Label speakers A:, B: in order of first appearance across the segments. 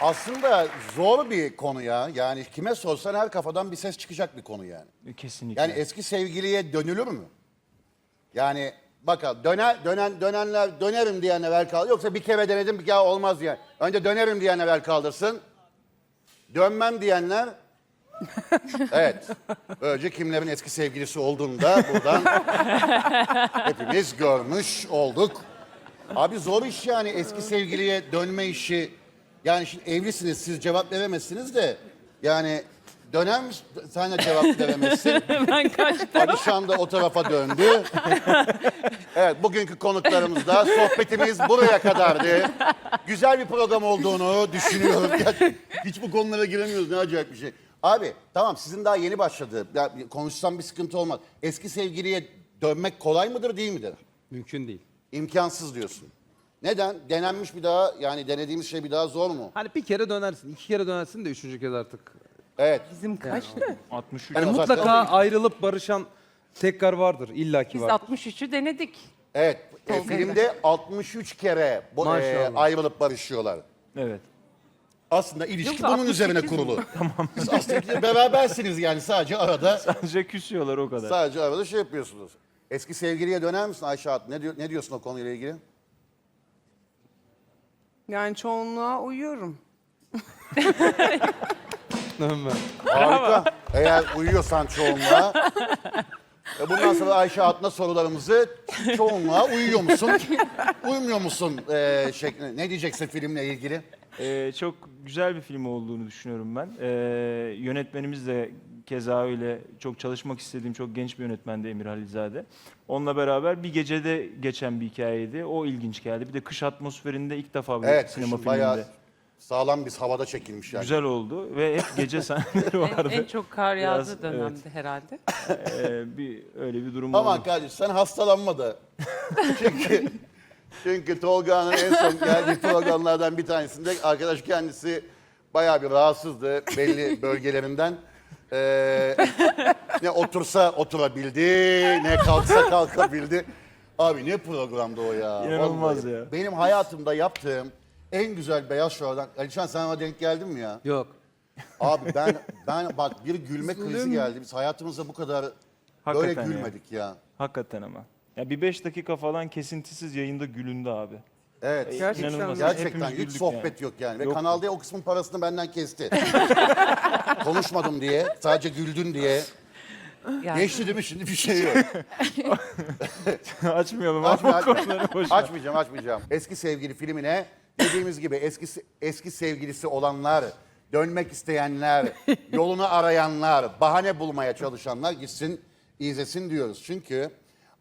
A: Aslında zor bir konu ya. Yani kime sorsan her kafadan bir ses çıkacak bir konu yani.
B: Kesinlikle.
A: Yani eski sevgiliye dönülür mü? Yani bakalım döner, dönen, dönenler dönerim diyen evvel kaldır. Yoksa bir kere denedim bir daha olmaz diye. Önce dönerim diyen evvel kaldırsın. Dönmem diyenler Evet. Böylece kimlerin eski sevgilisi olduğunu da buradan hepimiz görmüş olduk. Abi zor iş yani eski sevgiliye dönme işi. Yani şimdi evlisiniz siz cevap veremezsiniz de yani döner mi sen de cevap veremezsin.
C: Ben kaçtım.
A: Alişan da o tarafa döndü. Evet bugünkü konuklarımızla sohbetimiz buraya kadardı. Güzel bir program olduğunu düşünüyorum. Ya, hiç bu konulara giremiyoruz ne acayip bir şey. Abi tamam sizin daha yeni başladı. Ya, konuşsam bir sıkıntı olmaz. Eski sevgiliye dönmek kolay mıdır değil midir?
D: Mümkün değil.
A: İmkansız diyorsun. Neden? Denenmiş bir daha yani denediğimiz şey bir daha zor mu?
D: Hani bir kere dönersin, iki kere dönersin de üçüncü kez artık.
A: Evet.
C: Bizim kaçtı?
B: 63
A: Yani
D: mutlaka ayrılıp barışan tekrar vardır, illaki
C: Biz
D: vardır.
C: 63'ü denedik.
A: Evet. e, filmde 63 kere bu, e,
D: Maşallah.
A: ayrılıp barışıyorlar.
B: Evet.
A: Aslında ilişki
C: Yoksa
A: bunun
C: 68
A: üzerine
C: mi?
A: kurulu. tamam. Siz aslında berabersiniz yani sadece arada
B: Sadece küsüyorlar o kadar.
A: sadece arada şey yapıyorsunuz. Eski sevgiliye döner misin Ayşe Hatun? Ne, diyor, ne diyorsun o konuyla ilgili?
E: Yani çoğunluğa uyuyorum.
A: Harika. Eğer uyuyorsan çoğunluğa. E bundan sonra Ayşe Hatun'a sorularımızı çoğunluğa uyuyor musun? Uymuyor musun? E, şeklinde. Ne diyeceksin filmle ilgili?
B: Ee, çok güzel bir film olduğunu düşünüyorum ben. Ee, yönetmenimiz de keza öyle çok çalışmak istediğim çok genç bir yönetmendi Emir Halilzade. Onunla beraber bir gecede geçen bir hikayeydi. O ilginç geldi. Bir de kış atmosferinde ilk defa bir
A: Evet,
B: sinema
A: kışın
B: filminde.
A: bayağı sağlam bir havada çekilmiş yani.
B: Güzel oldu ve hep gece sahneleri
C: En,
B: vardı.
C: en çok kar yağdığı
B: Biraz,
C: dönemdi herhalde.
B: Ee, bir öyle bir durum
A: Ama
B: oldu.
A: kardeş sen hastalanma da. çünkü çünkü Tolga'nın en son geldiği programlardan bir tanesinde arkadaş kendisi bayağı bir rahatsızdı belli bölgelerinden. Ee, ne otursa oturabildi, ne kalksa kalkabildi. Abi ne programdı o ya?
B: İnanılmaz
A: Vallahi.
B: ya.
A: Benim hayatımda yaptığım en güzel beyaz şovdan. Alişan sen ona denk geldin mi ya?
D: Yok.
A: Abi ben ben bak bir gülme krizi geldi. Biz hayatımızda bu kadar böyle
B: Hakikaten ya.
A: gülmedik ya.
B: Hakikaten ama. Ya bir beş dakika falan kesintisiz yayında gülündü abi.
A: Evet.
E: Gerçekten
B: İnanılmaz.
A: Gerçekten
B: Hepimiz
A: hiç
B: güldük
A: sohbet yok yani. Ve
B: Yok.
A: Kanal D o kısmın parasını benden kesti. Konuşmadım diye, sadece güldün diye.
C: Yani
A: Geçti değil mi şimdi bir şey yok.
B: Açmayalım
A: Açma,
B: abi
A: açma.
B: konuları boş ver.
A: açmayacağım, açmayacağım. Eski sevgili filmine dediğimiz gibi eski eski sevgilisi olanlar, dönmek isteyenler, yolunu arayanlar, bahane bulmaya çalışanlar gitsin, izlesin diyoruz. Çünkü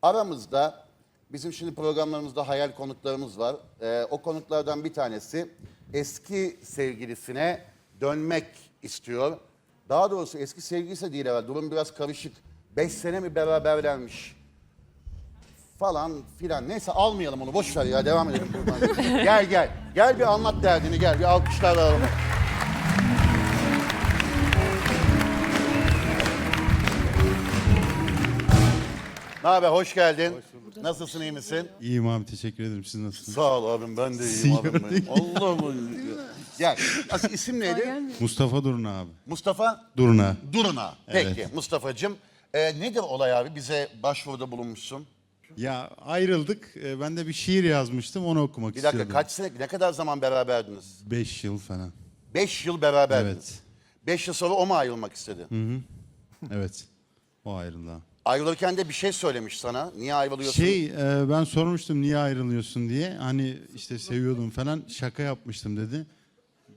A: aramızda bizim şimdi programlarımızda hayal konuklarımız var. Ee, o konuklardan bir tanesi eski sevgilisine dönmek istiyor. Daha doğrusu eski sevgilisi değil herhalde. Durum biraz karışık. Beş sene mi beraberlermiş? falan filan. Neyse almayalım onu boş ver ya devam edelim buradan. gel gel. Gel bir anlat derdini gel bir alkışlar alalım. Ne haber hoş geldin. Nasılsın iyi misin?
F: İyiyim abi teşekkür ederim. Siz nasılsınız?
A: Sağ ol abim ben de iyiyim abim benim. Allah Allah. Gel. Asıl isim neydi?
F: Mustafa Durna abi.
A: Mustafa
F: Durna.
A: Duruna. Peki
F: Evet.
A: Mustafa'cığım. Ee, nedir olay abi? Bize başvuruda bulunmuşsun.
F: Ya ayrıldık. Ee, Ben de bir şiir yazmıştım. Onu okumak
A: Bir dakika
F: istiyordum.
A: kaç sene, ne kadar zaman beraberdiniz?
F: Beş yıl falan.
A: Beş yıl beraberdiniz.
F: Evet.
A: Beş yıl sonra o mu ayrılmak istedi?
F: Evet. O ayrıldı. abi.
A: Ayrılırken de bir şey söylemiş sana. Niye ayrılıyorsun?
F: Şey e, ben sormuştum niye ayrılıyorsun diye. Hani işte seviyordum falan. Şaka yapmıştım dedi.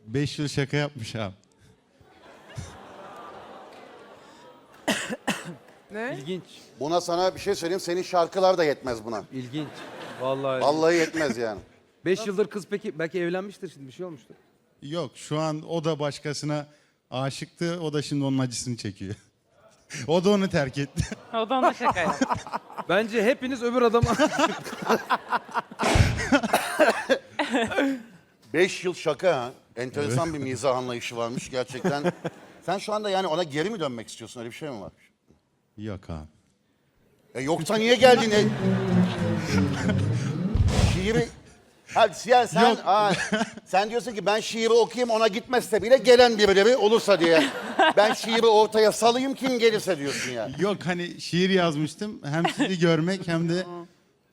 F: Beş yıl şaka yapmış abi.
E: Ne?
D: İlginç.
A: Buna sana bir şey söyleyeyim. Senin şarkılar da yetmez buna.
D: İlginç. Vallahi.
A: Vallahi yetmez yani.
D: Beş yıldır kız peki belki evlenmiştir şimdi bir şey olmuştur.
F: Yok şu an o da başkasına aşıktı. O da şimdi onun acısını çekiyor. O da onu terk etti.
C: o da ona şaka yaptı.
D: Bence hepiniz öbür adama
A: Beş yıl şaka ha. Enteresan bir mizah anlayışı varmış gerçekten. Sen şu anda yani ona geri mi dönmek istiyorsun? Öyle bir şey mi var?
F: Yok abi.
A: E yoksa niye geldin? E? Şiiri Hadi Siyah sen,
F: Yok.
A: aa, sen diyorsun ki ben şiiri okuyayım ona gitmezse bile gelen birileri olursa diye. Ben şiiri ortaya salayım kim gelirse diyorsun ya.
F: Yok hani şiir yazmıştım. Hem sizi görmek hem de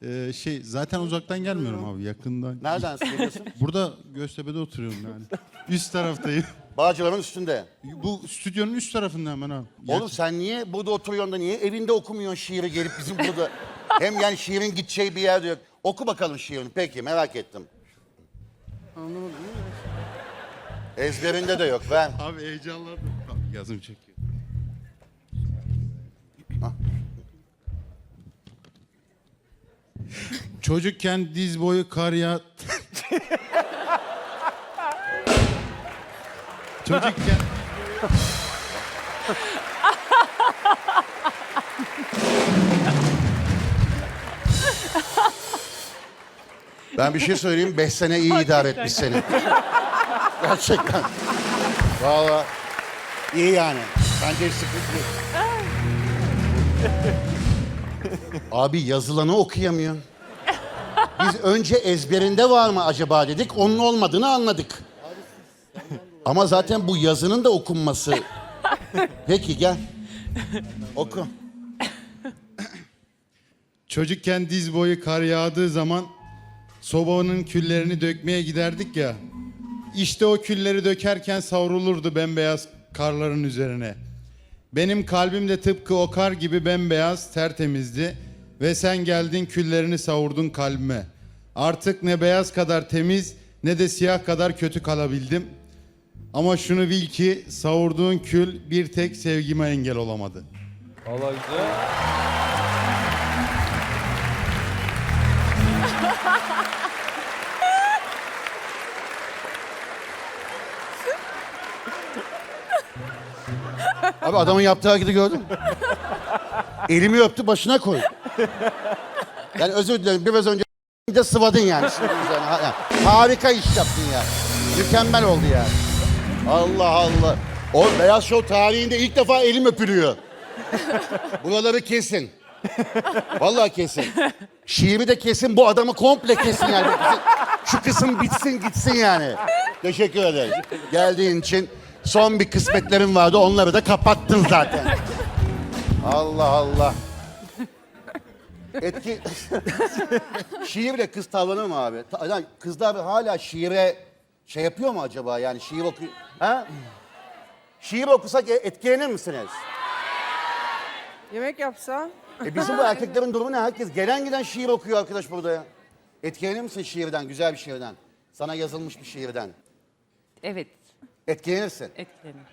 F: e, şey zaten uzaktan gelmiyorum abi yakından.
A: Nereden söylüyorsun?
F: Burada Göztepe'de oturuyorum yani. Üst taraftayım.
A: Bağcılar'ın üstünde.
F: Bu stüdyonun üst tarafında hemen abi.
A: Oğlum sen niye burada oturuyorsun da niye evinde okumuyorsun şiiri gelip bizim burada? Hem yani şiirin gideceği bir yer de yok. Oku bakalım şiirini. Peki merak ettim.
E: Anlamadım.
A: Ezberinde de yok. Ver.
F: Abi heyecanlandım. Yazım çekiyor. Çocukken diz boyu kar yağ... Çocukken...
A: Ben bir şey söyleyeyim. Beş sene iyi idare etmiş seni. Gerçekten. Vallahi iyi yani. Bence sıkıntı yok. Abi yazılanı okuyamıyorsun. Biz önce ezberinde var mı acaba dedik. Onun olmadığını anladık. Ama zaten bu yazının da okunması. Peki gel. Oku.
F: Çocukken diz boyu kar yağdığı zaman sobanın küllerini dökmeye giderdik ya. İşte o külleri dökerken savrulurdu bembeyaz karların üzerine. Benim kalbim de tıpkı o kar gibi bembeyaz, tertemizdi ve sen geldin küllerini savurdun kalbime. Artık ne beyaz kadar temiz ne de siyah kadar kötü kalabildim. Ama şunu bil ki savurduğun kül bir tek sevgime engel olamadı.
D: Allah güzel.
A: Abi adamın yaptığı hareketi gördün? Elimi öptü başına koy. Yani özür dilerim biraz önce de sıvadın yani. Harika iş yaptın ya. Mükemmel oldu yani. Allah Allah. O Beyaz Show tarihinde ilk defa elim öpülüyor. Buraları kesin. Vallahi kesin. Şiiri de kesin, bu adamı komple kesin yani. Şu kısım bitsin gitsin yani. Teşekkür ederim. Geldiğin için son bir kısmetlerim vardı. Onları da kapattın zaten. Allah Allah. Etki... Şiirle kız tavlanır mı abi? Ta- yani kızlar hala şiire şey yapıyor mu acaba? Yani şiir okuyor... Ha? Şiir okusak e- etkilenir misiniz?
E: Yemek yapsa
A: E bizim bu erkeklerin durumu ne? Herkes gelen giden şiir okuyor arkadaş burada ya. Etkilenir misin şiirden, güzel bir şiirden? Sana yazılmış bir şiirden.
C: Evet,
A: Etkilenirsin.
C: etkilenir.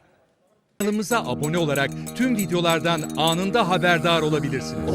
G: Kanalımıza abone olarak tüm videolardan anında haberdar olabilirsiniz.